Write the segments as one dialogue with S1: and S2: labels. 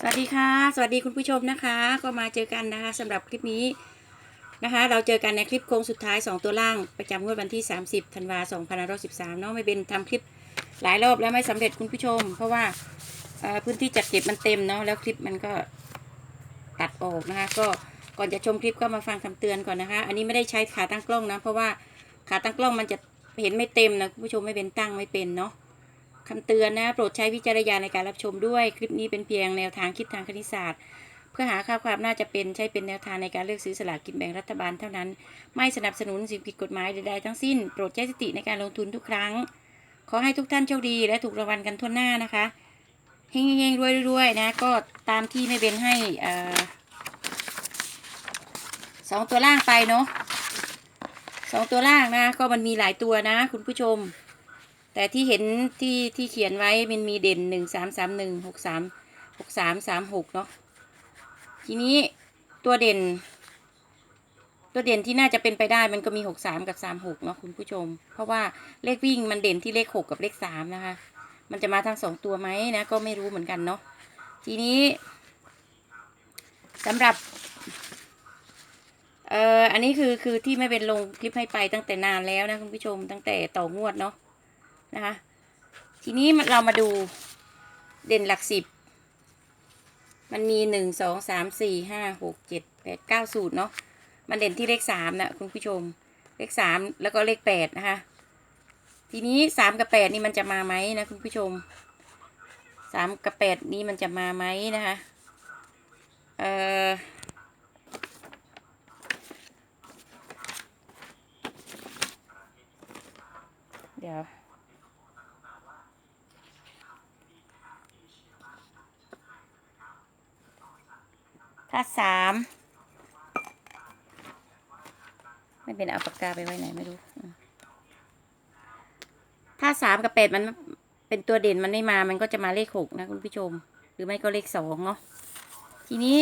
S1: สวัสดีค่ะ สวัสดีคุณผู้ชมนะคะ ก็มาเจอกันนะคะสำหรับคลิปนี้นะคะ เราเจอกันในคลิปโค้งสุดท้าย 2 ตัวล่างประจำงวดวันที่ 30ธันวาคม2513เนาะไม่เป็นทำคลิปหลายรอบแล้วไม่สำเร็จคุณผู้ชม เพราะว่าพื้นที่จัดเก็บมันเต็มเนาะแล้วคลิปมันก็ตัดออกนะคะ ก็ก่อนจะชมคลิปก็มาฟังคำเตือนก่อนนะคะ อันนี้ไม่ได้ใช้ขาตั้งกล้องนะเพราะว่าขาตั้งกล้องมันจะเห็นไม่เต็มนะคุณผู้ชมไม่เป็นตั้งไม่เป็นเนาะ คำเตือนนะ โปรดใช้วิจารณญาณในการรับชมด้วย คลิปนี้เป็นเพียงแนวทางคิดทางคณิตศาสตร์ เพื่อหาค่าความน่าจะเป็นใช้เป็นแนวทางในการเลือกซื้อสลากกินแบ่งรัฐบาลเท่านั้น ไม่สนับสนุนสิ่งผิดกฎหมายใดๆทั้งสิ้น โปรดใช้สติในการลงทุนทุกครั้ง ขอให้ทุกท่านโชคดีและถูกรางวัลกันทั่วหน้านะคะเฮงๆรวยๆนะ ก็ตามที่ไม่เป็นให้สองตัวล่างไปเนาะสองตัวล่างนะ ก็มันมีหลายตัวนะ คุณผู้ชม แต่ที่เห็นที่ที่เขียนไว้มันมีเด่นหนึ่งสามสามหนึ่งหกสามหกสามสามหกเนาะทีนี้ตัวเด่น ตัวเด่นที่น่าจะเป็นไปได้มันก็มีหกสามกับสามหกเนาะคุณผู้ชม เพราะว่าเลขวิ่งมันเด่นที่เลขหกกับเลขสามนะคะ มันจะมาทั้งสองตัวไหมนะ ก็ไม่รู้เหมือนกันเนาะทีนี้สำหรับเอ่ออันนี้คือคือที่ไม่เป็นลงคลิปให้ไปตั้งแต่นานแล้วนะคุณผู้ชมตั้งแต่ต่องวดเนาะ นะคะ ทีนี้เรามาดูเด่นหลักสิบ มันมีหนึ่งสองสามสี่ห้าหกเจ็ดแปดเก้าสูตรเนาะ มันเด่นที่เลขสามนะคุณผู้ชม เลขสามแล้วก็เลขแปดนะคะ ทีนี้สามกับแปดนี่มันจะมาไหมนะคุณผู้ชมสามกับแปดนี่มันจะมาไหมนะคะ เอ่อเดี๋ยว ถ้าสามไม่เป็นเอาปากกาไปไว้ไหนไม่รู้ถ้าสามกับแปดมันเป็นตัวเด่นมันไม่มา มันก็จะมาเลขหกนะคุณผู้ชม หรือไม่ก็เลขสองเนาะทีนี้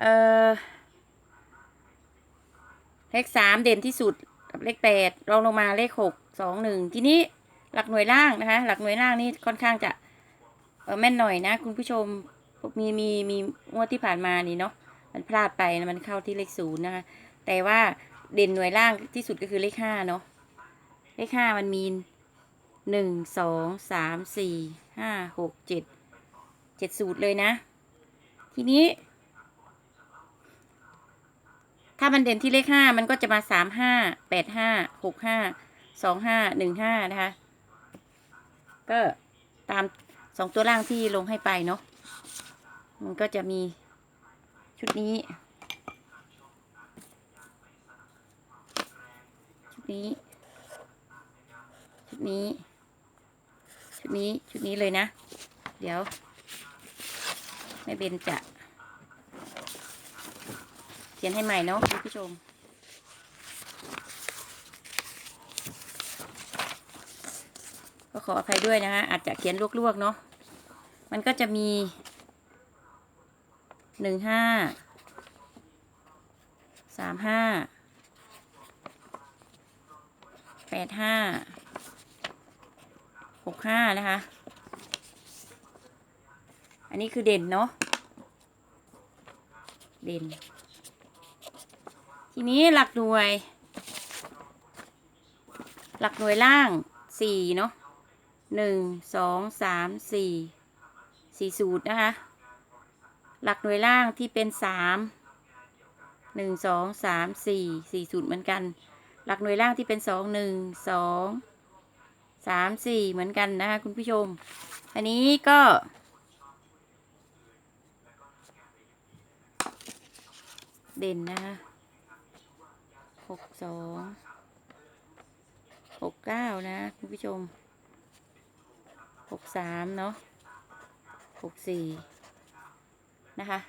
S1: เอ่อ เลขสามเด่นที่สุดกับเลขแปดรองลงมาเลขหกสองหนึ่งทีนี้หลักหน่วยล่างนะคะ หลักหน่วยล่างนี่ค่อนข้างจะเแม่นหน่อยนะ คุณผู้ชมมีมีมีงวดที่ผ่านมานี่เนาะมันพลาดไปนะมันเข้าที่เลขศูนย์นะคะแต่ว่าเด่นหน่วยล่างที่สุดก็คือเลขห้าเนาะเลขห้ามันมีหนึ่งสองสามสี่ห้าหกเจ็ดเจ็ดสูตรเลยนะ ทีนี้ ถ้ามันเด่นที่เลขห้ามันก็จะมาสามห้าแปดห้าหกห้าสองห้าหนึ่งห้านะคะ ก็ตามสองตัวล่างที่ลงให้ไปเนาะมันก็จะมีชุดนี้ ชุดนี้ ชุดนี้ ชุดนี้ ชุดนี้เลยนะ เดี๋ยวไม่เบนจะ เขียนให้ใหม่เนาะคุณผู้ชม ก็ขออภัยด้วยนะคะอาจจะเขียนลวกๆเนาะมันก็จะมีหนึ่งห้าสามห้าแปดห้าหกห้านะคะ อันนี้คือเด่นเนาะเด่น ทีนี้หลักหน่วย หลักหน่วยล่างสี่เนาะหนึ่งสองสามสี่สี่สูตรนะคะ หลักหน่วยล่างที่เป็นสามหนึ่งสองสามสี่สี่สูตรเหมือนกัน หลักหน่วยล่างที่เป็นสองหนึ่งสองสามสี่เหมือนกันนะคะคุณผู้ชม อันนี้ก็ เด่นนะคะ หกสองหกเก้านะ คุณผู้ชมหกสามเนาะหกสี่นะคะ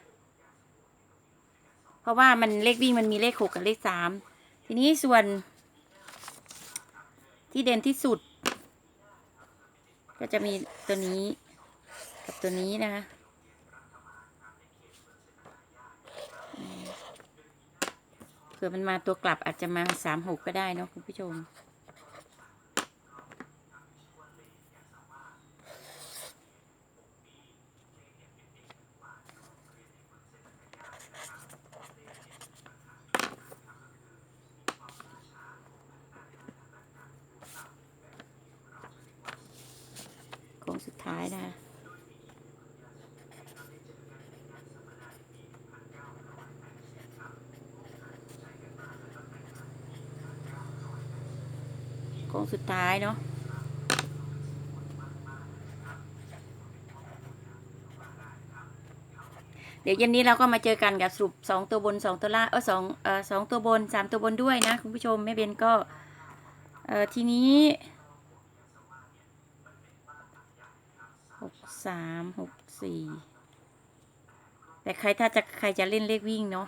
S1: เพราะว่ามันเลขวิ่งมันมีเลขหกกับเลขสามทีนี้ส่วนที่เด่นที่สุด ก็จะมีตัวนี้กับตัวนี้นะคะ ผื่อมันมาตัวกลับอาจจะมาสามหกก็ได้เนาะคุณผู้ชม โค้งสุดท้ายนะคะ โค้งสุดท้ายเนาะเดี๋ยวเย็นนี้เราก็มาเจอกันกับสรุปสองตัวบนสองตัวล่างเออสองเออสองตัวบนสามตัวบนด้วยนะคุณผู้ชมแม่เบนก็เออทีนี้หกสามหกสี่แต่ใครถ้าจะใครจะเล่นเลขวิ่งเนาะ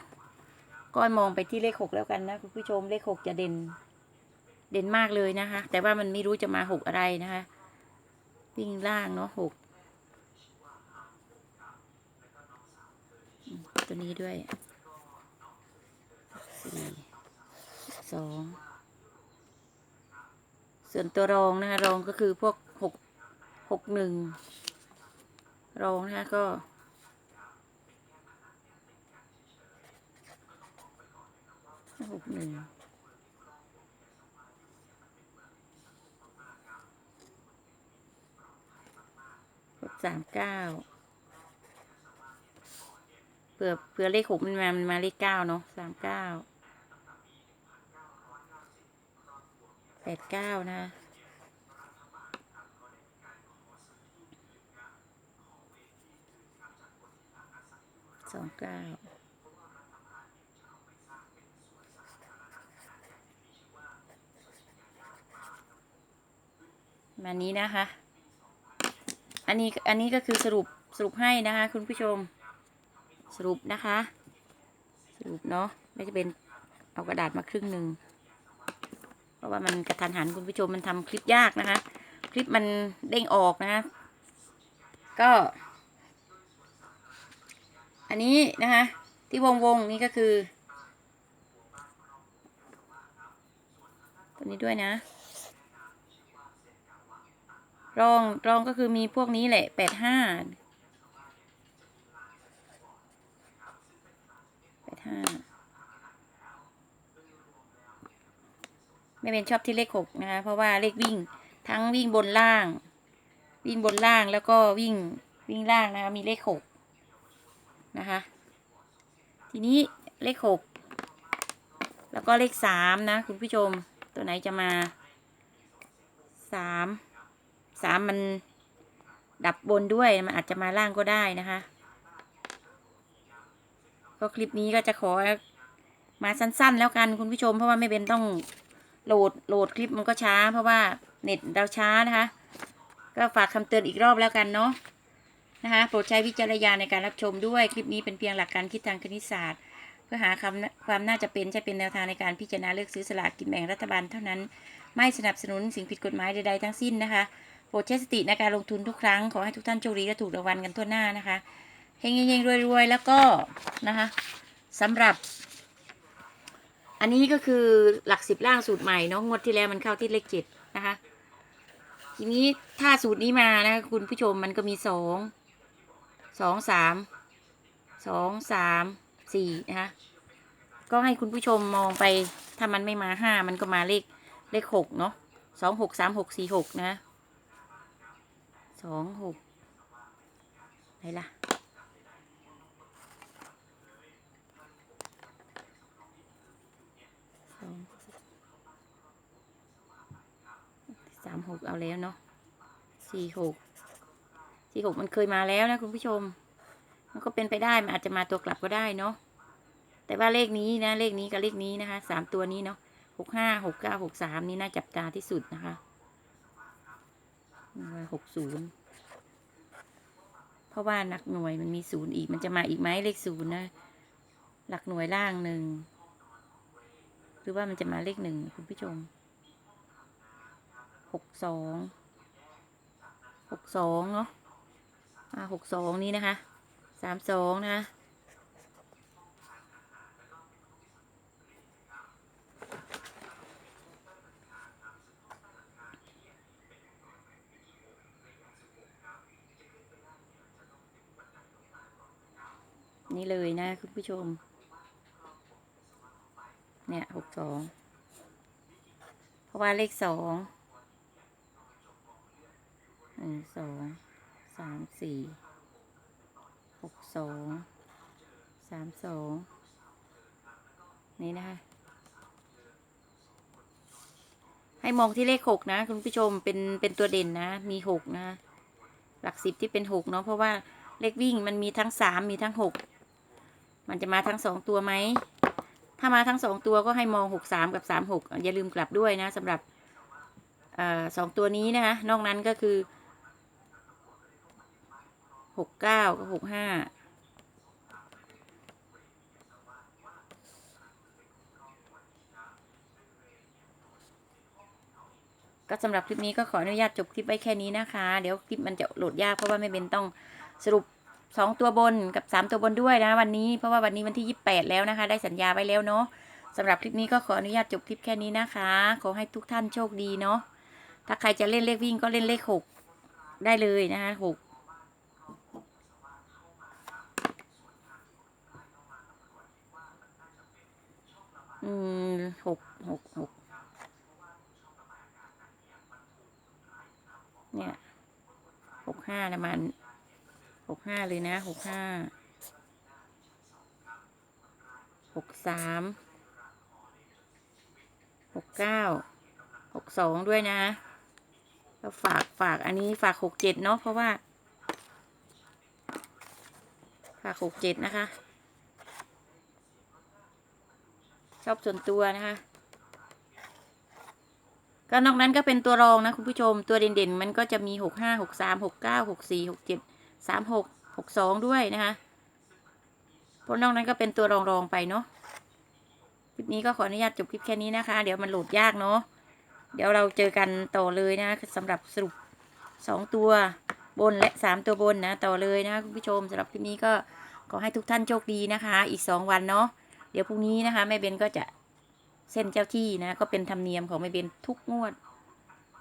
S1: ก็มองไปที่เลขหกแล้วกันนะคุณผู้ชมเลขหกจะเด่น เด่นมากเลยนะคะ แต่ว่ามันไม่รู้จะมาหกอะไรนะคะ วิ่งล่างเนาะหกตัวนี้ด้วยสี่สองส่วนตัวรองนะคะรองก็คือพวกหกหกหนึ่งรองนะคะก็หกหนึ่ง สามเก้าเผื่อเผื่อเลขหกมันมามันมาเลขเก้าเนาะสามเก้าแปดเก้านะ สองเก้ามานี้นะคะ อันนี้อันนี้ก็คือสรุปสรุปให้นะคะคุณผู้ชมสรุปนะคะ สรุปเนาะไม่จะเป็นเอากระดาษมาครึ่งหนึ่งเพราะว่ามันกระทันหันคุณผู้ชมมันทำคลิปยากนะคะ คลิปมันเด้งออกนะคะก็ อันนี้นะคะ ที่วงวงนี่ก็คือ ตัวนี้ด้วยนะ รองรองก็คือมีพวกนี้แหละแปดห้าแปดห้าไม่เป็นชอบที่เลขหกนะคะ เพราะว่าเลขวิ่งทั้งวิ่งบนล่าง วิ่งบนล่างแล้วก็วิ่งวิ่งล่างนะคะ มีเลขหกนะคะ ทีนี้เลขหกแล้วก็เลขสามนะ คุณผู้ชมตัวไหนจะมาสาม สามมันดับบนด้วยมันอาจจะมาล่างก็ได้นะคะ ก็คลิปนี้ก็จะขอมาสั้นๆ แล้วกันคุณผู้ชม เพราะว่าไม่เป็นต้องโหลดโหลดคลิปมันก็ช้า เพราะว่าเน็ตเราช้านะคะ ก็ฝากคำเตือนอีกรอบแล้วกันเนาะนะคะโปรดใช้วิจารณญาณในการรับชมด้วยคลิปนี้เป็นเพียงหลักการคิดทางคณิตศาสตร์ เพื่อหาคำความน่าจะเป็นใช้เป็นแนวทางในการพิจารณาเลือกซื้อสลากกินแบ่งรัฐบาลเท่านั้น ไม่สนับสนุนสิ่งผิดกฎหมายใดๆทั้งสิ้นนะคะ โปรดใช้สติในการลงทุนทุกครั้ง ขอให้ทุกท่านโชคดีและถูกรางวัลกันทั่วหน้านะคะเฮงเฮงๆรวยๆ แล้วก็นะคะสำหรับ อันนี้ก็คือหลักสิบล่างสูตรใหม่เนาะงวดที่แล้วมันเข้าที่เลขเจ็ดนะคะ ทีนี้ถ้าสูตรนี้มานะคุณผู้ชมมันก็มีสองสองสามสองสามสี่นะคะก็ให้คุณผู้ชมมองไปถ้ามันไม่มาห้ามันก็มาเลขเลขหกเนาะสองหกสามหกสี่หกนะ สองหกไหนล่ะสองสามหกเอาแล้วเนาะสี่หกสี่หกมันเคยมาแล้วนะ คุณผู้ชม มันก็เป็นไปได้มันอาจจะมาตัวกลับก็ได้เนาะแต่ว่าเลขนี้นะ เลขนี้กับเลขนี้นะคะสามตัวนี้เนาะหกห้าหกเก้าหกสามนี่น่าจับตาที่สุดนะคะ หกศูนย์เพราะว่าหลักหน่วยมันมีศูนย์อีก มันจะมาอีกไหมเลขศูนย์นะ หลักหน่วยล่างหนึ่ง หรือว่ามันจะมาเลขหนึ่งคุณผู้ชม หกสอง หกสองเนาะอ่าหกสองนี้นะคะ สามสองนะคะ นี่เลยนะคุณผู้ชม เนี่ยหกสองเพราะว่าเลขสองหนึ่งสองสามสี่หกสองสามสองนี่นะคะให้มองที่เลขหกนะ คุณผู้ชมเป็นเป็นตัวเด่นนะ มีหกนะ หลักสิบที่เป็นหกเนาะเพราะว่าเลขวิ่งมันมีทั้งสามมีทั้งหก มันจะมาทั้งสองตัวไหม ถ้ามาทั้งสองตัวก็ให้มองหกสามกับสามหกอย่าลืมกลับด้วยนะสำหรับออสองตัวนี้นะคะ นอกนั้นก็คือหกเก้ากับหกห้าก็สำหรับคลิปนี้ก็ขออนุญาตจบคลิปไว้แค่นี้นะคะ เดี๋ยวคลิปมันจะโหลดยากเพราะว่าไม่เบนต้องสรุป สองตัวบนกับสามตัวบนด้วยนะวันนี้เพราะว่าวันนี้วันที่ยี่สิบแปดแล้วนะคะ ได้สัญญาไว้แล้วเนาะสำหรับคลิปนี้ก็ขออนุญาตจบคลิปแค่นี้นะคะ ขอให้ทุกท่านโชคดีเนาะถ้าใครจะเล่นเลขวิ่งก็เล่นเลขหกได้เลยนะคะหกอืมหกหกหกเนี่ยหกห้านะมัน หกห้าเลยนะหกห้าหกสามหกเก้าหกสองด้วยนะแล้วฝากฝากอันนี้ฝากหกเจ็ดเนาะเพราะว่า ฝากหกเจ็ดนะคะ ชอบส่วนตัวนะคะก็นอกนั้นก็เป็นตัวรองนะคุณผู้ชมตัวเด่นๆ มันก็จะมีหกห้าหกสามหกเก้าหกสี่หกเจ็ด สามหกหกสองด้วยนะคะเพราะนอกนั้นก็เป็นตัวรองๆไปเนาะคลิปนี้ก็ขออนุญาตจบคลิปแค่นี้นะคะ เดี๋ยวมันโหลดยากเนาะเดี๋ยวเราเจอกันต่อเลยนะสำหรับสรุปสองตัวบนและสามตัวบนนะต่อเลยนะคุณผู้ชมสำหรับคลิปนี้ก็ขอให้ทุกท่านโชคดีนะคะ อีกสองวันเนาะเดี๋ยวพรุ่งนี้นะคะแม่เบนก็จะเส้นเจ้าที่นะ ก็เป็นธรรมเนียมของแม่เบนทุกงวด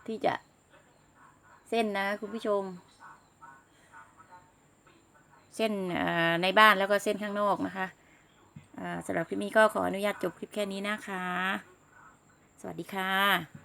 S1: ที่จะเส้นนะคุณผู้ชม เส้นเอ่อในบ้านแล้วก็เส้นข้างนอกนะคะอ่าสำหรับคลิปนี้ก็ขออนุญาตจบคลิปแค่นี้นะคะ สวัสดีค่ะ